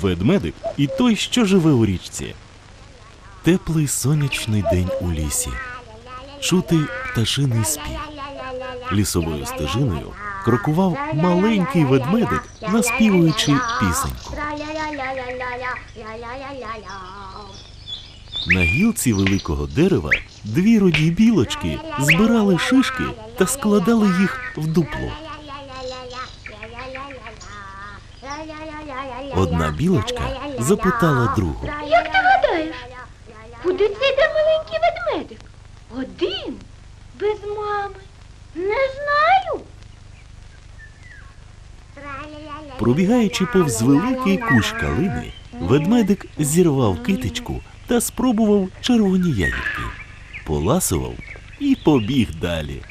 ведмедик і той, що живе у річці. Теплий сонячний день у лісі. Чути пташиний спів. Лісовою стежиною крокував маленький ведмедик, наспівуючи пісеньку. На гілці великого дерева дві роді білочки збирали шишки та складали їх в дупло. Одна білочка запитала другу. Як ти гадаєш, куди це йде маленький ведмедик? Один, без мами. Не знаю. Пробігаючи повз великий кущ калини, ведмедик зірвав китичку та спробував червоні ягідки, поласував і побіг далі.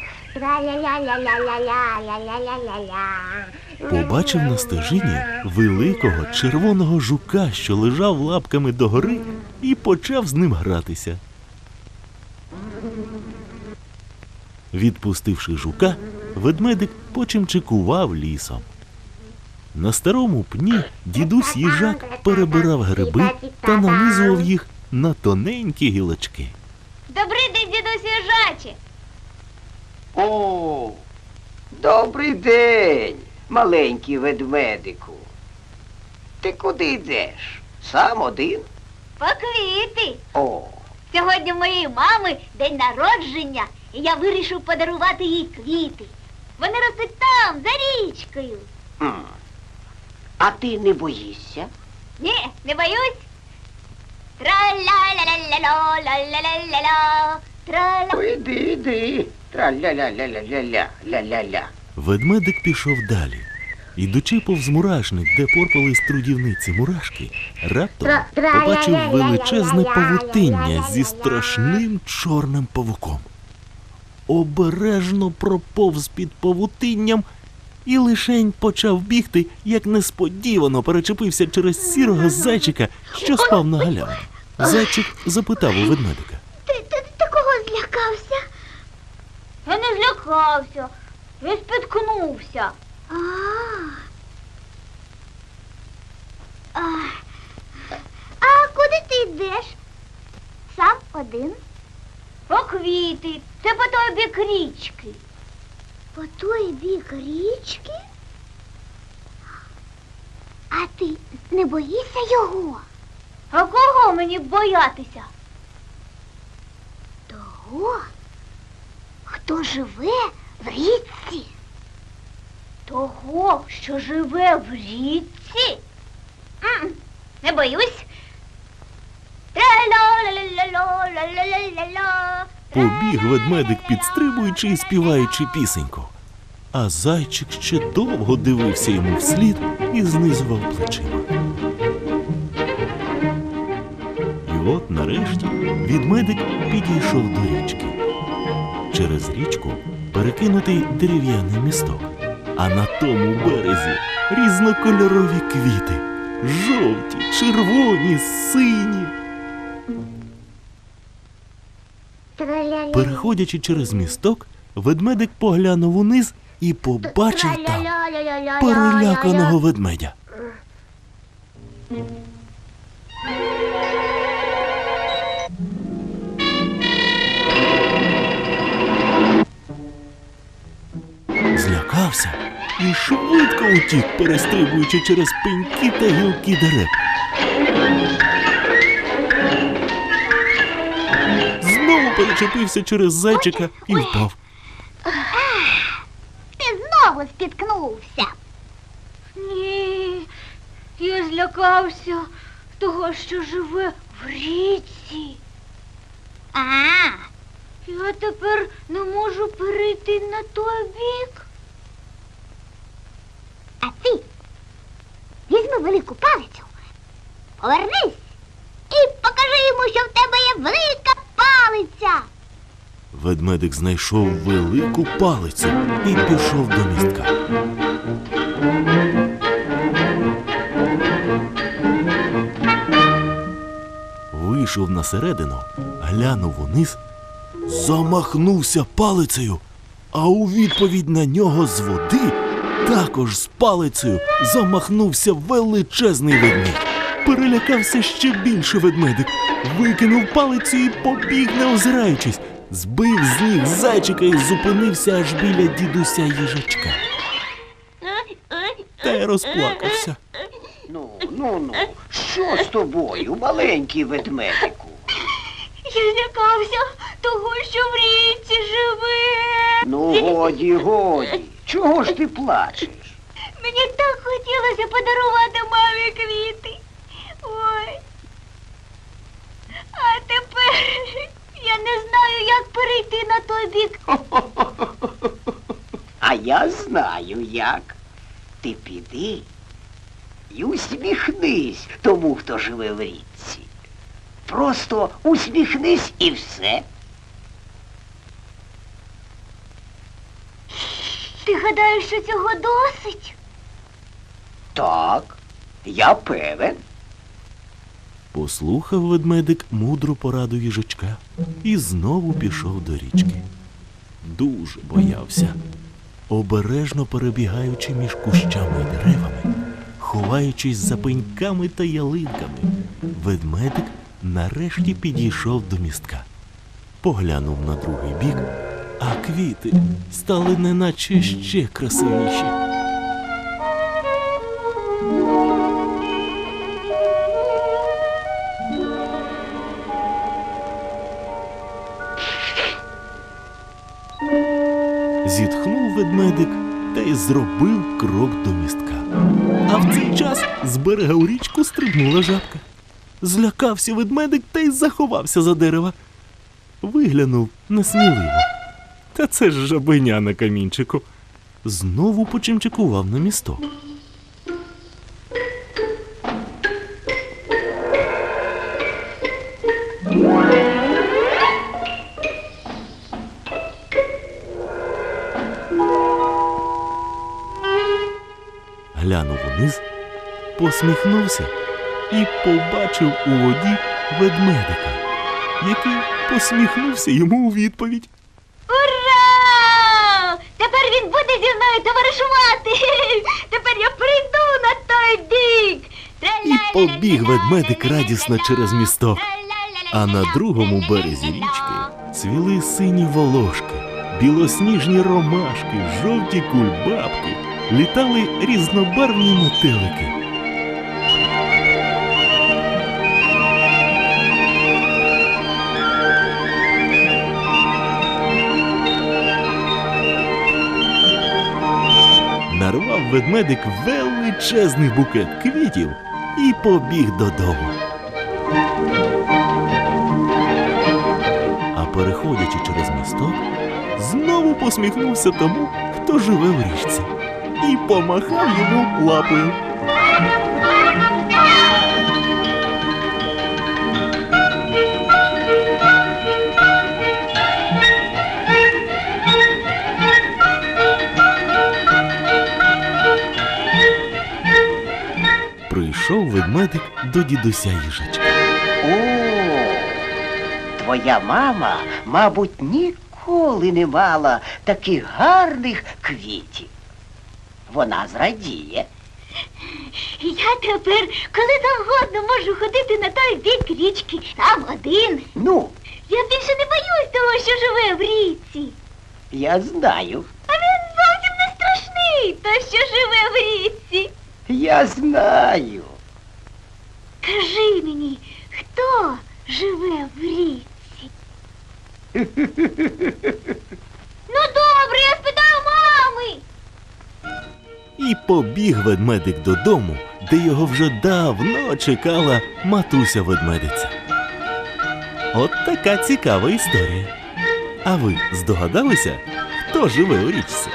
Побачив на стежині великого червоного жука, що лежав лапками догори, і почав з ним гратися. Відпустивши жука, ведмедик почимчикував лісом. На старому пні дідусь їжак перебирав гриби та нанизував їх на тоненькі гілочки. Добрий день, дідусю Жачі. О, добрий день, маленький ведмедику. Ти куди йдеш? Сам один? По квіти. О, Сьогодні в моєї мами день народження, і я вирішив подарувати їй квіти. Вони ростуть там, за річкою. м. а ти не боїшся? Ні, не боюсь. Тра-ля-ля-ля-ля-ля, ля-ля-ля-ля-ля, тра-ля. Іди, іди. Тра-ля-ля-ля-ля-ля, ля-ля-ля. Ведмедик пішов далі. Ідучи повз мурашник, де порпались трудівниці мурашки, раптом побачив величезне павутиння зі страшним чорним павуком. Обережно проповз під павутинням і лишень почав бігти, як несподівано перечепився через сірого зайчика, що спав на галявині. Зайчик запитав у ведмедика. Ти, ти, ти кого злякався? Я не злякався. Я спіткнувся. А. А, а куди ти йдеш? Сам один? По квіти. Це по той бік річки. По той бік річки? А ти не боїшся його? А кого мені боятися? Того, хто живе в річці? Того, що живе в річці? Не боюсь. Побіг ведмедик, підстрибуючи і співаючи пісеньку. А зайчик ще довго дивився йому вслід і знизував плечима. І от нарешті відмедик підійшов до річки. Через річку перекинутий дерев'яний місток, а на тому березі різнокольорові квіти жовті, червоні, сині. Переходячи через місток, ведмедик поглянув униз і побачив там переляканого ведмедя. Злякався і швидко утік, перестрибуючи через пеньки та гілки дерев. Знову перечепився через зайчика і впав. Ти знову спіткнувся. Ні, я злякався того, що живе в річці. А, я тепер не можу перейти на той бік. А ти візьми велику палицю, повернись і покажи йому, що в тебе є велика палиця. Ведмедик знайшов велику палицю і пішов до містка. Вийшов на середину, глянув униз, замахнувся палицею, а у відповідь на нього з води також з палицею замахнувся величезний ведмідь. Перелякався ще більше ведмедик, викинув палицю і побіг, не озираючись, збив з ніг зайчика і зупинився аж біля дідуся їжачка. Та й розплакався. Ну, ну, ну. Що з тобою, маленький ведмедику? Я злякався того, що в річці живе. Ну, годі, годі. Чого ж ти плачеш? Мені так хотілося подарувати мамі квіти. Ой. А тепер я не знаю, як перейти на той бік. А я знаю як. Ти піди і усміхнись тому, хто живе в річці. Просто усміхнись і все. Ти гадаєш, що цього досить? Так, я певен. Послухав ведмедик мудру пораду їжачка і знову пішов до річки. Дуже боявся, обережно перебігаючи між кущами і деревами, ховаючись за пеньками та ялинками, ведмедик нарешті підійшов до містка. Поглянув на другий бік, а квіти стали неначе ще красивіші. Зітхнув ведмедик та й зробив крок до містка. А в цей час з берега у річку стрибнула жабка. Злякався ведмедик та й заховався за дерева. Виглянув несміливо. Та це ж жабеня на камінчику. Знову почимчикував на місток. глянув униз, посміхнувся і побачив у воді ведмедика, який посміхнувся йому у відповідь. Ура! Тепер він буде зі мною товаришувати. Тепер я прийду на той бік. І побіг ведмедик радісно через місток. А на другому березі річки цвіли сині волошки, білосніжні ромашки, жовті кульбабки, літали різнобарвні метелики. Ведмедик величезний букет квітів і побіг додому. А переходячи через місток, знову посміхнувся тому, хто живе в річці, і помахав йому лапою. Прийшов ведмедик до дідуся їжачка. О, твоя мама, мабуть, ніколи не мала таких гарних квітів. Вона зрадіє. Я тепер, коли завгодно, можу ходити на той бік річки. Там один. Ну, Я більше не боюсь того, що живе в річці. я знаю, А він зовсім не страшний, той, що живе в річці. я знаю. Кажи мені, хто живе в річці? ну добре, я спитаю мами. І побіг ведмедик додому, де його вже давно чекала матуся ведмедиця. От така цікава історія. А ви здогадалися, хто живе у річці?